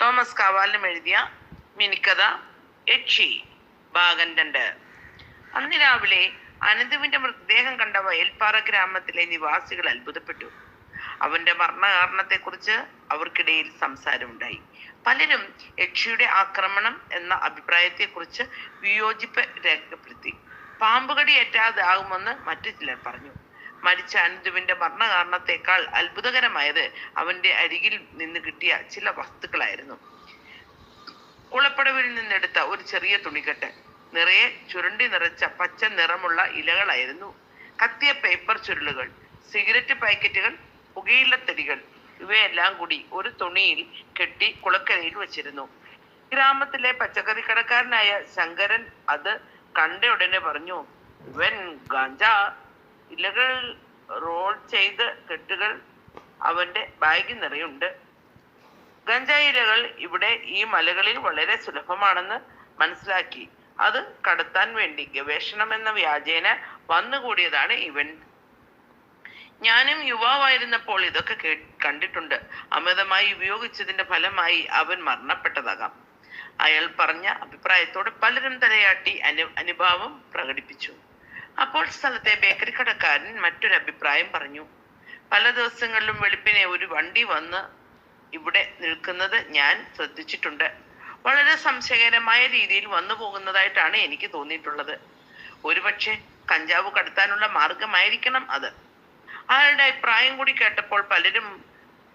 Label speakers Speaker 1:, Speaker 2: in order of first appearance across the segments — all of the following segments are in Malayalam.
Speaker 1: തോമസ് കാവാലിനും എഴുതിയ മിനിക്കഥ യക്ഷി ഭാഗം രണ്ട്. അന്ന് രാവിലെ അനന്തുവിന്റെ മൃതദേഹം കണ്ട വയൽപ്പാറ ഗ്രാമത്തിലെ നിവാസികൾ അത്ഭുതപ്പെട്ടു. അവന്റെ മരണകാരണത്തെക്കുറിച്ച് അവർക്കിടയിൽ സംസാരമുണ്ടായി. പലരും യക്ഷിയുടെ ആക്രമണം എന്ന അഭിപ്രായത്തെക്കുറിച്ച് വിയോജിപ്പ് രേഖപ്പെടുത്തി. പാമ്പുകടി ഏറ്റാതാകുമെന്ന് മറ്റു ചിലർ പറഞ്ഞു. മരിച്ച അനന്തുവിന്റെ മരണകാരണത്തെക്കാൾ അത്ഭുതകരമായത് അവന്റെ അരികിൽ നിന്ന് കിട്ടിയ ചില വസ്തുക്കളായിരുന്നു. കുളപ്പടവിൽ നിന്നെടുത്ത ഒരു ചെറിയ തുണിക്കെട്ട് നിറയെ ചുരുണ്ടി നിറച്ച പച്ച നിറമുള്ള ഇലകളായിരുന്നു. കത്തിയ പേപ്പർ ചുരുളുകൾ സിഗരറ്റ് പാക്കറ്റുകൾ പുകയിലത്തടികൾ ഇവയെല്ലാം കൂടി ഒരു തുണിയിൽ കെട്ടി കുളക്കരയിൽ വെച്ചിരുന്നു. ഗ്രാമത്തിലെ പച്ചക്കറി കടക്കാരനായ ശങ്കരൻ അത് കണ്ട ഉടനെ പറഞ്ഞു ഇവൻ ഗാഞ്ച ഇലകൾ റോൾ ചെയ്ത കെട്ടുകൾ അവന്റെ ബാഗിൽ നിറയുണ്ട്. ഗഞ്ചായിലകൾ ഇവിടെ ഈ മലകളിൽ വളരെ സുലഭമാണെന്ന് മനസ്സിലാക്കി. അത് കടത്താൻ വേണ്ടി ഗവേഷണം എന്ന വ്യാജേന വന്നുകൂടിയതാണ് ഇവൻ. ഞാനും യുവാവായിരുന്നപ്പോൾ ഇതൊക്കെ കേ കണ്ടിട്ടുണ്ട്. അമിതമായി ഉപയോഗിച്ചതിന്റെ ഫലമായി അവൻ മരണപ്പെട്ടതാകാം. അയാൾ പറഞ്ഞ അഭിപ്രായത്തോട് പലരും തലയാട്ടി അനു അനുഭാവം പ്രകടിപ്പിച്ചു. അപ്പോൾ സ്ഥലത്തെ ബേക്കറി കടക്കാരൻ മറ്റൊരു അഭിപ്രായം പറഞ്ഞു. പല ദിവസങ്ങളിലും വെളുപ്പിനെ ഒരു വണ്ടി വന്ന് ഇവിടെ നിൽക്കുന്നത് ഞാൻ ശ്രദ്ധിച്ചിട്ടുണ്ട്. വളരെ സംശയകരമായ രീതിയിൽ വന്നു പോകുന്നതായിട്ടാണ് എനിക്ക് തോന്നിയിട്ടുള്ളത്. ഒരുപക്ഷെ കഞ്ചാവ് കടത്താനുള്ള മാർഗമായിരിക്കണം അത്. അയാളുടെ അഭിപ്രായം കൂടി കേട്ടപ്പോൾ പലരും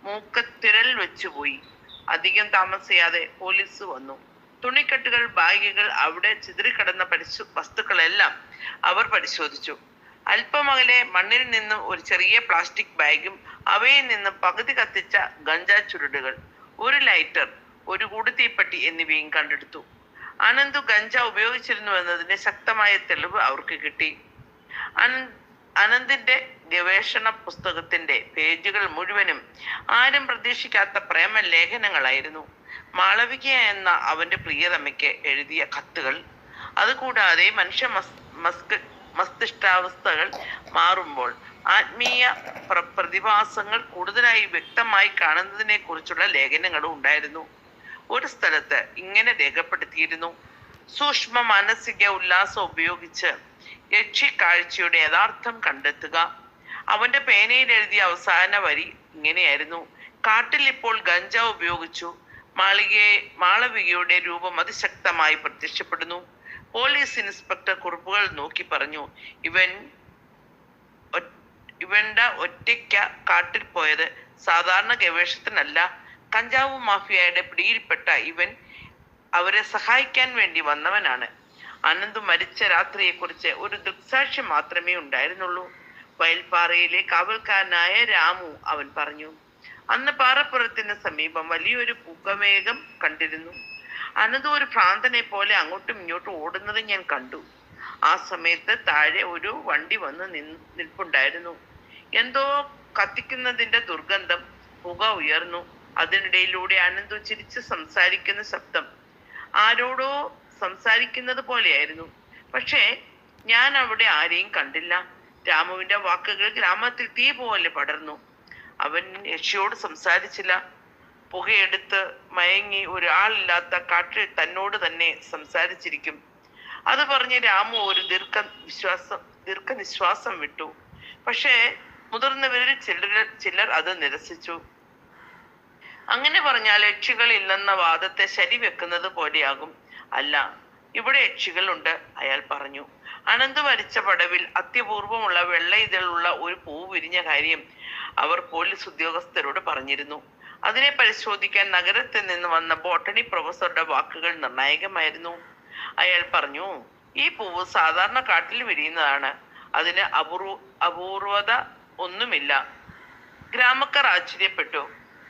Speaker 1: മൂക്കത്തിരൽ വെച്ചുപോയി. അധികം താമസിയാതെ പോലീസ് വന്നു. തുണിക്കെട്ടുകൾ ബാഗുകൾ അവിടെ ചിതറിക്കിടന്ന പരിശു വസ്തുക്കളെല്ലാം അവർ പരിശോധിച്ചു. അല്പമകലെ മണ്ണിൽ നിന്നും ഒരു ചെറിയ പ്ലാസ്റ്റിക് ബാഗും അവയിൽ നിന്നും പകുതി കത്തിച്ച ഗഞ്ചാ ചുരുടുകൾ ഒരു ലൈറ്റർ ഒരു കൂടുതീപ്പെട്ടി എന്നിവയും കണ്ടെടുത്തു. അനന്തു ഗഞ്ച ഉപയോഗിച്ചിരുന്നു എന്നതിന്റെ ശക്തമായ തെളിവ് അവർക്ക് കിട്ടി. അനന് അനന്തിന്റെ ഗവേഷണ പുസ്തകത്തിന്റെ പേജുകൾ മുഴുവനും ആരും പ്രതീക്ഷിക്കാത്ത പ്രേമ ലേഖനങ്ങളായിരുന്നു മാളവിക എന്ന അവന്റെ പ്രിയതമയ്ക്ക് എഴുതിയ കത്തുകൾ. അതുകൂടാതെ മനുഷ്യ മസ് മസ്ക മസ്തിഷ്കാവസ്ഥകൾ മാറുമ്പോൾ ആത്മീയ പ്ര പ്രതിഭാസങ്ങൾ കൂടുതലായി വ്യക്തമായി കാണുന്നതിനെ കുറിച്ചുള്ള ലേഖനങ്ങളും ഉണ്ടായിരുന്നു. ഒരു സ്ഥലത്ത് ഇങ്ങനെ രേഖപ്പെടുത്തിയിരുന്നു. സൂക്ഷ്മ മാനസിക ഉല്ലാസം ഉപയോഗിച്ച് യക്ഷി കാഴ്ചയുടെ യഥാർത്ഥം കണ്ടെത്തുക. അവന്റെ പേനയിൽ എഴുതിയ അവസാന വരി ഇങ്ങനെയായിരുന്നു. കാട്ടിൽ ഇപ്പോൾ ഗഞ്ച ഉപയോഗിച്ചു. മാളികയെ മാളവികയുടെ രൂപം അതിശക്തമായി പ്രത്യക്ഷപ്പെടുന്നു. പോലീസ് ഇൻസ്പെക്ടർ കുറിപ്പുകൾ നോക്കി പറഞ്ഞു ഇവൻ ഇവണ്ട ഒറ്റയ്ക്ക കാട്ടിൽ പോയത്. സാധാരണ ഗവേഷണത്തിനല്ല കഞ്ചാവ് മാഫിയയുടെ പിടിയിൽപ്പെട്ട ഇവൻ അവരെ സഹായിക്കാൻ വേണ്ടി വന്നവനാണ്. അനന്ത് മരിച്ച രാത്രിയെക്കുറിച്ച് ഒരു ദൃക്സാക്ഷി മാത്രമേ ഉണ്ടായിരുന്നുള്ളൂ. വയൽപ്പാറയിലെ കാവൽക്കാരനായ രാമു അവൻ പറഞ്ഞു അന്ന് പാറപ്പുറത്തിന് സമീപം വലിയൊരു പുകമേഘം കണ്ടിരുന്നു. അനത് ഒരു ഭ്രാന്തനെ പോലെ അങ്ങോട്ടും ഇങ്ങോട്ടും ഓടുന്നത് ഞാൻ കണ്ടു. ആ സമയത്ത് താഴെ ഒരു വണ്ടി വന്ന് നിൽപ്പുണ്ടായിരുന്നു. എന്തോ കത്തിക്കുന്നതിന്റെ ദുർഗന്ധം പുക ഉയർന്നു. അതിനിടയിലൂടെ അനന്തു ചിരിച്ച് സംസാരിക്കുന്ന ശബ്ദം. ആരോടോ സംസാരിക്കുന്നത് പോലെയായിരുന്നു. പക്ഷേ ഞാൻ അവിടെ ആരെയും കണ്ടില്ല. രാമുവിന്റെ വാക്കുകൾ ഗ്രാമത്തിൽ തീ പോലെ പടർന്നു. അവൻ യക്ഷിയോട് സംസാരിച്ചില്ല. പുകയെടുത്ത് മയങ്ങി ഒരാളില്ലാത്ത കാട്ടിൽ തന്നോട് തന്നെ സംസാരിച്ചിരിക്കും. അത് പറഞ്ഞ് രാമു ഒരു ദീർഘ വിശ്വാസം ദീർഘനിശ്വാസം വിട്ടു. പക്ഷേ മുതിർന്നവരിൽ ചിലർ ചിലർ അത് നിരസിച്ചു. അങ്ങനെ പറഞ്ഞാൽ യക്ഷികൾ ഇല്ലെന്ന വാദത്തെ ശരിവെക്കുന്നത് പോലെയാകും. അല്ല ഇവിടെ യക്ഷികളുണ്ട് അയാൾ പറഞ്ഞു. അനന്ത് മരിച്ച പടവിൽ അത്യപൂർവമുള്ള വെള്ള ഇതളുള്ള ഒരു പൂ വിരിഞ്ഞ കാര്യം അവർ പോലീസ് ഉദ്യോഗസ്ഥരോട് പറഞ്ഞിരുന്നു. അതിനെ പരിശോധിക്കാൻ നഗരത്തിൽ നിന്ന് വന്ന ബോട്ടണി പ്രൊഫസറുടെ വാക്കുകൾ നിർണായകമായിരുന്നു. അയാൾ പറഞ്ഞു ഈ പൂവ് സാധാരണ കാട്ടിൽ വിരിയുന്നതാണ്. അതിന് അപൂർവ അപൂർവത ഒന്നുമില്ല. ഗ്രാമക്കാർ ആശ്ചര്യപ്പെട്ടു.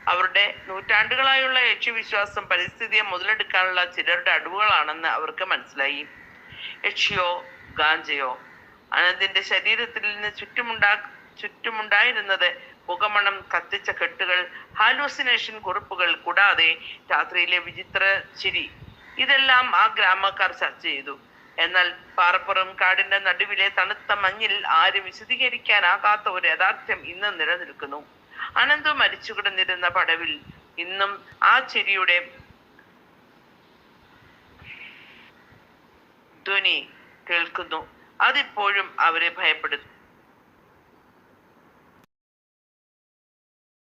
Speaker 1: അവരുടെ നൂറ്റാണ്ടുകളായുള്ള യക്ഷിവിശ്വാസം പരിസ്ഥിതിയെ മുതലെടുക്കാനുള്ള ചിലരുടെ അടവുകളാണെന്ന് അവർക്ക് മനസ്സിലായി. യക്ഷിയോ ഗാഞ്ചയോ അനന്തിന്റെ ശരീരത്തിൽ നിന്ന് ചുറ്റുമുണ്ടാ ചുറ്റുമുണ്ടായിരുന്നത് പുകമണം കത്തിച്ച കെട്ടുകൾ ഹാലൂസിനേഷൻ കുറിപ്പുകൾ കൂടാതെ രാത്രിയിലെ വിചിത്ര ചിരി. ഇതെല്ലാം ആ ഗ്രാമക്കാർ ചർച്ച ചെയ്തു. എന്നാൽ പാറപ്പുറം കാടിന്റെ നടുവിലെ തണുത്ത മഞ്ഞിൽ ആരും വിശദീകരിക്കാനാകാത്ത ഒരു യഥാർത്ഥ്യം ഇന്ന് നിലനിൽക്കുന്നു. അനന്തു മരിച്ചു കിടന്നിരുന്ന പടവിൽ ഇന്നും ആ ചിരിയുടെ ധ്വനി കേൾക്കുന്നു. അതിപ്പോഴും അവരെ ഭയപ്പെടുത്തും